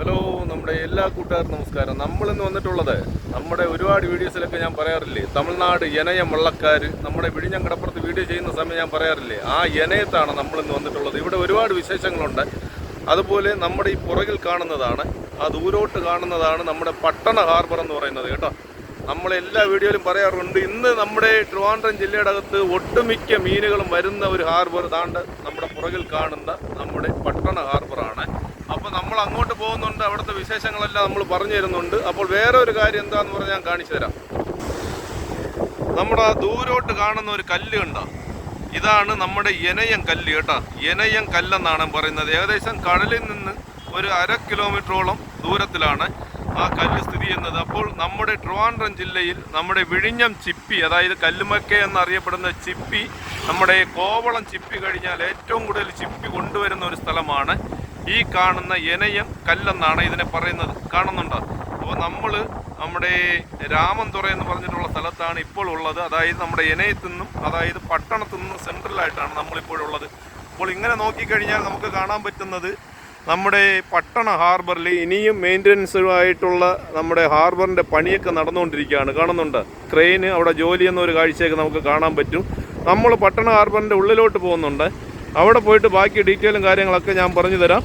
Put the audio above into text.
Hello നമ്മുടെ എല്ലാ കൂട്ടുകാർക്കും നമസ്കാരം. നമ്മളിന്ന് വന്നിട്ടുള്ളത് നമ്മുടെ ഒരുപാട് വീഡിയോസിലൊക്കെ ഞാൻ പറയാറില്ലേ തമിഴ്നാട് എനയ മുള്ളക്കാർ നമ്മുടെ വിഴിഞ്ഞം കടപ്പുറത്ത് വീഡിയോ ചെയ്യുന്ന സമയം ഞാൻ പറയാറില്ലേ ആ യനയത്താണ് നമ്മളിന്ന് വന്നിട്ടുള്ളത്. ഇവിടെ ഒരുപാട് വിശേഷങ്ങളുണ്ട്. അതുപോലെ നമ്മുടെ ഈ പുറകിൽ കാണുന്നതാണ് ആ ദൂരോട്ട് കാണുന്നതാണ് നമ്മുടെ പട്ടണ ഹാർബർ എന്ന് പറയുന്നത് കേട്ടോ. നമ്മൾ എല്ലാ വീഡിയോയിലും പറയാറുണ്ട് ഇന്ന് നമ്മുടെ ട്രിവാൻഡ്രം ജില്ലയുടെ അകത്ത് ഒട്ടുമിക്ക മീനുകളും വരുന്ന ഒരു ഹാർബർ താണ്ട് നമ്മുടെ പുറകിൽ കാണുന്ന നമ്മുടെ പട്ടണ അങ്ങോട്ട് പോകുന്നുണ്ട്. അവിടുത്തെ വിശേഷങ്ങളെല്ലാം നമ്മൾ പറഞ്ഞു തരുന്നുണ്ട്. അപ്പോൾ വേറെ ഒരു കാര്യം എന്താന്ന് പറഞ്ഞാൽ ഞാൻ കാണിച്ചു തരാം. നമ്മുടെ ദൂരോട്ട് കാണുന്ന ഒരു കല്ല് കണ്ട? ഇതാണ് നമ്മുടെ എനയം കല്ല് കേട്ടോ. എനയം കല്ലെന്നാണ് പറയുന്നത്. ഏകദേശം കടലിൽ നിന്ന് ഒരു അര കിലോമീറ്ററോളം ദൂരത്തിലാണ് ആ കല്ല് സ്ഥിതി ചെയ്യുന്നത്. അപ്പോൾ നമ്മുടെ ട്രിവാൻഡ്രം ജില്ലയിൽ നമ്മുടെ വിഴിഞ്ഞം ചിപ്പി അതായത് കല്ലുമക്ക എന്നറിയപ്പെടുന്ന ചിപ്പി നമ്മുടെ കോവളം ചിപ്പി കഴിഞ്ഞാൽ ഏറ്റവും കൂടുതൽ ചിപ്പി കൊണ്ടുവരുന്ന ഒരു സ്ഥലമാണ് ഈ കാണുന്ന എനയം കല്ലെന്നാണ് ഇതിനെ പറയുന്നത്. കാണുന്നുണ്ടോ? അപ്പോൾ നമ്മൾ നമ്മുടെ രാമൻതുറ എന്ന് പറഞ്ഞിട്ടുള്ള സ്ഥലത്താണ് ഇപ്പോൾ ഉള്ളത്. അതായത് നമ്മുടെ ഇനയത്തു നിന്നും അതായത് പട്ടണത്തു നിന്നും സെൻട്രലായിട്ടാണ് നമ്മളിപ്പോഴുള്ളത് അപ്പോൾ ഇങ്ങനെ നോക്കിക്കഴിഞ്ഞാൽ നമുക്ക് കാണാൻ പറ്റുന്നത് നമ്മുടെ പട്ടണ ഹാർബറിൽ ഇനിയും മെയിന്റനൻസുമായിട്ടുള്ള നമ്മുടെ ഹാർബറിന്റെ പണിയൊക്കെ നടന്നുകൊണ്ടിരിക്കുകയാണ്. കാണുന്നുണ്ട്? ക്രെയിന് അവിടെ ജോലി എന്നൊരു കാഴ്ചയൊക്കെ നമുക്ക് കാണാൻ പറ്റും. നമ്മൾ പട്ടണ ഹാർബറിന്റെ ഉള്ളിലോട്ട് പോകുന്നുണ്ട്. അവിടെ പോയിട്ട് ബാക്കി ഡീറ്റെയിലും കാര്യങ്ങളൊക്കെ ഞാൻ പറഞ്ഞു തരാം